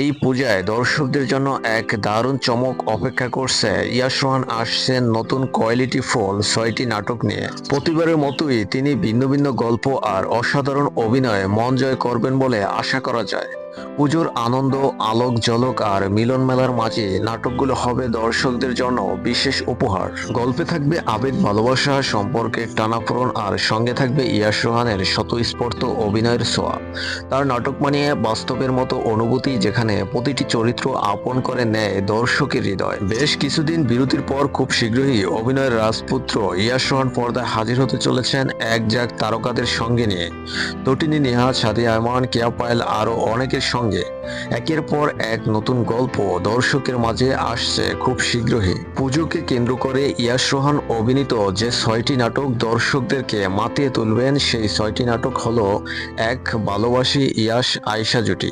এই পূজায় দর্শকদের জন্য এক দারুণ চমক অপেক্ষা করছে ইয়াসোহান আসছেন নতুন কোয়ালিটি ফল ছয়টি নাটক নিয়ে। প্রতিবারের মতোই তিনি ভিন্ন ভিন্ন গল্প আর অসাধারণ অভিনয়ে মন জয় করবেন বলে আশা করা যায়। পুজোর আনন্দ, আলোক জলক আর মিলন মেলার মাঝে নাটকগুলো হবে দর্শকদের জন্য বিশেষ উপহার। গল্পে থাকবে আবেগ, ভালোবাসা সম্পর্কের টানাপোড়ন আর সঙ্গে থাকবে ইয়াশ রোহানের স্বতঃস্ফূর্ত অভিনয়ের ছোঁয়া। তার নাটক মানিয়ে বাস্তবের মতো অনুভূতি যেখানে প্রতিটি চরিত্র আপন করে নেয় দর্শকের হৃদয়। বেশ কিছুদিন বিরতির পর খুব শীঘ্রই অভিনয়ের রাজপুত্র ইয়াশ রোহান পর্দায় হাজির হতে চলেছেন এক তারকাদের সঙ্গে নিয়ে। তটিনী নেহা সাদি আয়মান, কেয়া পায়েল, আরও অনেকের সঙ্গে একের পর এক নতুন গল্প দর্শকের মাঝে আসছে খুব শীঘ্রই। পুজোকে কেন্দ্র করে ইয়াশ রোহান অভিনীত যে ছয়টি নাটক দর্শকদেরকে মাতিয়ে তুলবেন, সেই ছয়টি নাটক হলো এক, ভালোবাসি ইয়াশ আয়শা জুটি,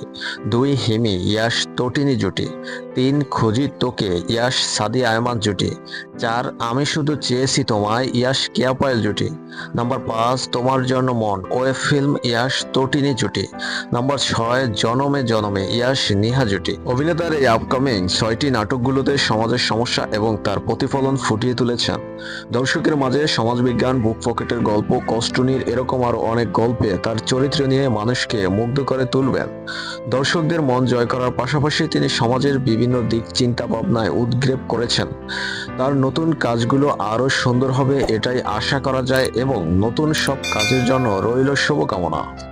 দুই, হিমি ইয়াশ তটিনী জুটি, তিন, খুঁজি তোকে ইয়াশ সাদি আয়মান জুটি, চার, আমি শুধু চেয়েছি তোমায় ইয়াশ কেয়াপায়েল জুটি, নাম্বার পাঁচ, তোমার জন্য মন ওয়ে ফিল্ম ইয়াশ তটিনী জুটি, নাম্বার ছয় জনমে জনমে, ইয়াশ নিহা জুটি। অভিনেতার এই আপকামিং ছয়টি নাটকগুলোতে সমাজের সমস্যা এবং তার প্রতিফলন ফুটিয়ে তুলেছেন। দর্শকের মাঝে সমাজবিজ্ঞান, বুক পকেটের গল্প, কষ্টনীর এরকম আরও অনেক গল্পে তার চরিত্র নিয়ে মানুষকে মুগ্ধ করে তুলবেন। দর্শকদের মন জয় করার পাশাপাশি তিনি সমাজের বিভিন্ন দিক চিন্তা ভাবনায় উদ্গ্রেপ করেছেন। তার নতুন কাজগুলো আরও সুন্দর হবে এটাই আশা করা যায় এবং নতুন সব কাজের জন্য রইল শুভকামনা।